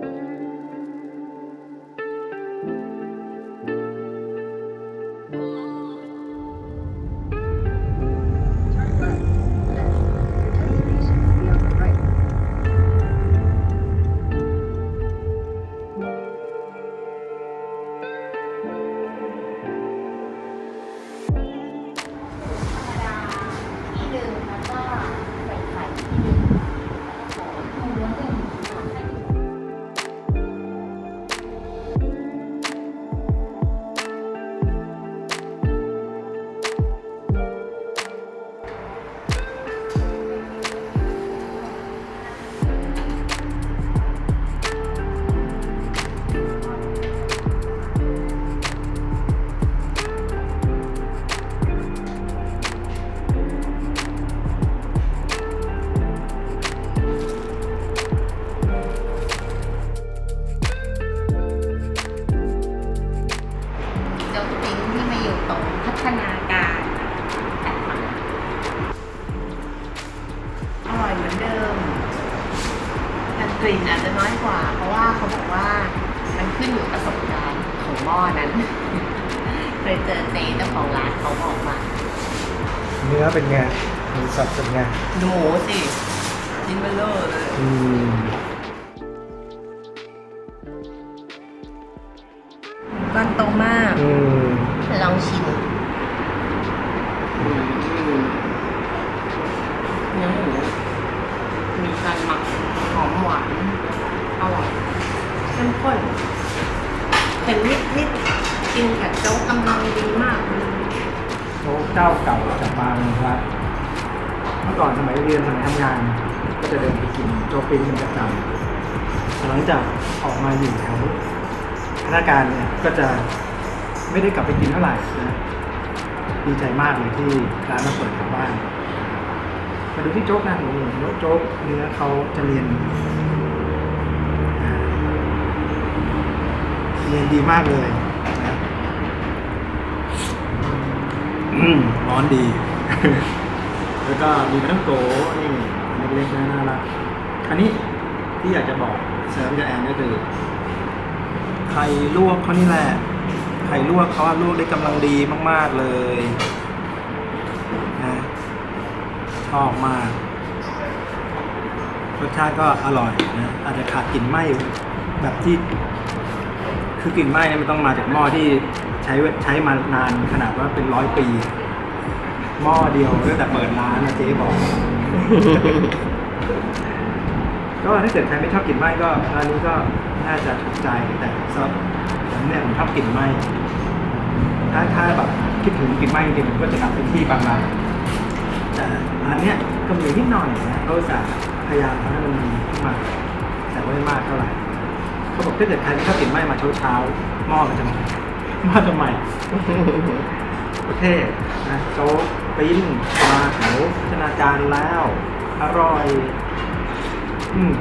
ที่ ที่มาอยู่ตรงพัฒนาการตัดมาอร่อยเหมือนเดิมแต่กลิ่นอาจจะน้อยกว่า เพราะว่าเขาบอกว่ามันขึ้นอยู่กับประสบการณ์ของหม้อนั้น เคยเจอเจ๊เจ้าของร้านเขาบอกมาเนื้อเป็นไงหมูสับเป็นไงหมูสิชิ้นเบลเลอร์เลยอืมก้อนโตมาก อืม ลองชิมเนื้อหมูมีการหมักหอมหวานอร่อยเข้มข้นเผ็ดนิดนิดๆกินกับโจ๊กกำลังดีมากเลยโจ๊กเจ้าเก่าจากบางพลัดเมื่อก่อนสมัยเรียนสมัยทำงาน ก็จะเดินไปกินโจ๊กปิ้งเป็นประจำหลังจากออกมาอยู่แถวพนักงานเนี่ยก็จะ ไม่ได้กลับไปกินเท่าไหร่นะดีใจมากเลยที่ร้านมาเปิดแถวบ้านมาดูที่โจ๊กนะโอ้โหโจ๊กเนื้อเขาจะเรียนเรียนดีมากเลยนะร้อนดี แล้วก็มีทั้งโกนี่เล็กๆนะน่ารักอันนี้ที่อยากจะบอกเสริมกับแอนก็คือไข่ลวกเขานี่แหละ ไข่ลวกเขาลวกได้กำลังดีมาก ๆ เลยนะชอบมาก รสชาติก็อร่อยนะอาจจะขาดกลิ่นไหม้แบบที่ คือกลิ่นไหม้เนี่ยมันต้องมาจากหม้อที่ใช้ใช้มานานขนาดว่าเป็นร้อยปี หม้อเดียวตั้งแต่เปิดร้านนะเจ๊บอก ก็ถ้าเกิดใครไม่ชอบกลิ่นไหม้ก็ร้านนี้ก็น่าจะถูกใจแต่สำหรับ ผมเนี่ยผมชอบกลิ่นไหม้ถ้าถ้าแบบคิดถึงกลิ่นไหม้จริงๆผมก็จะกลับไปที่บางร้านแต่ร้านเนี้ยก็มีนิดหน่อยนะเขาจะพยายามทำให้มันมีขึ้นมาแต่ไม่มากเท่าไหร่เขาบอกถ้าเกิดใครไม่ชอบกลิ่นไหม้มาเช้าเช้าหม้อมันจะใหม่หม้อจะใหม่โอเคนะโจ๊กปิ้นมาแถวพัฒนาการแล้ว อร่อย อืม